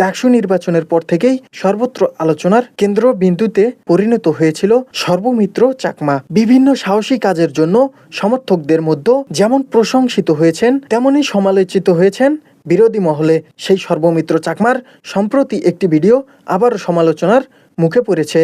ডাকসু নির্বাচনের পর থেকেই সর্বত্র আলোচনার কেন্দ্রবিন্দুতে পরিণত হয়েছিল সর্বমিত্র চাকমা। বিভিন্ন সাহসী কাজের জন্য সমর্থকদের মধ্যে যেমন প্রশংসিত হয়েছেন, তেমনই সমালোচিত হয়েছেন বিরোধী মহলে। সেই সর্বমিত্র চাকমার সম্প্রতি একটি ভিডিও আবারও সমালোচনার মুখে পড়েছে।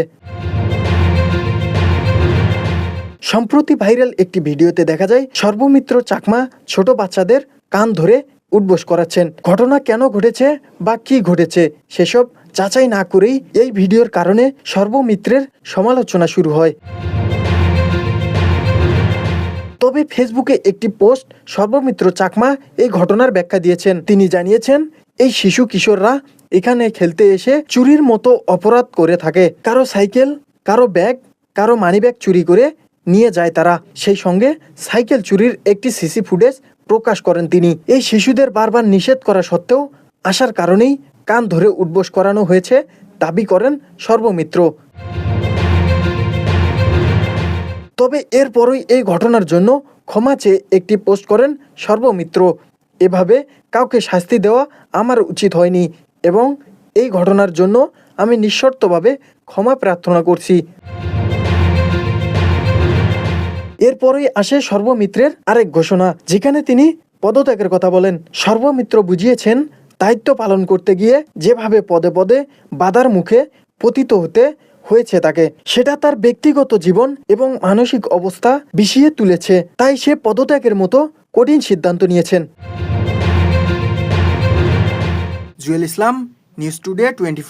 সম্প্রতি ভাইরাল একটি ভিডিওতে দেখা যায়, সর্বমিত্র চাকমা ছোট বাচ্চাদের কান ধরে উঠবোস করাচ্ছেন। ঘটনা কেন ঘটেছে বা কি ঘটেছে সেসব যাচাই না করেই এই ভিডিওর কারণে সর্বমিত্রের সমালোচনা শুরু হয়। তবে ফেসবুকে একটি পোস্ট সর্বমিত্র চাকমা এই ঘটনার ব্যাখ্যা দিয়েছেন। তিনি জানিয়েছেন, এই শিশু কিশোররা এখানে খেলতে এসে চুরির মতো অপরাধ করে থাকে। কারও সাইকেল, কারও ব্যাগ, কারও মানিব্যাগ চুরি করে নিয়ে যায় তারা। সেই সঙ্গে সাইকেল চুরির একটি সিসি ফুটেজ প্রকাশ করেন তিনি। এই শিশুদের বারবার নিষেধ করা সত্ত্বেও আসার কারণেই কান ধরে উঠবোস করানো হয়েছে, দাবি করেন সর্বমিত্র। তবে এরপরই এই ঘটনার জন্য ক্ষমা চেয়ে একটি পোস্ট করেন সর্বমিত্র। এভাবে কাউকে শাস্তি দেওয়া আমার উচিত হয়নি এবং এই ঘটনার জন্য আমি নিঃশর্তভাবে ক্ষমা প্রার্থনা করছি। এরপরেই আসে সর্বমিত্রের আরেক ঘোষণা, যেখানে তিনি পদত্যাগের কথা বলেন। সর্বমিত্র বুঝিয়েছেন, দায়িত্ব পালন করতে গিয়ে যেভাবে পদে পদে বাধার মুখে পতিত হতে হয়েছে তাকে, সেটা তার ব্যক্তিগত জীবন এবং মানসিক অবস্থা বিষিয়ে তুলেছে। তাই সে পদত্যাগের মতো কঠিন সিদ্ধান্ত নিয়েছেন। Jewel Islam, news today twenty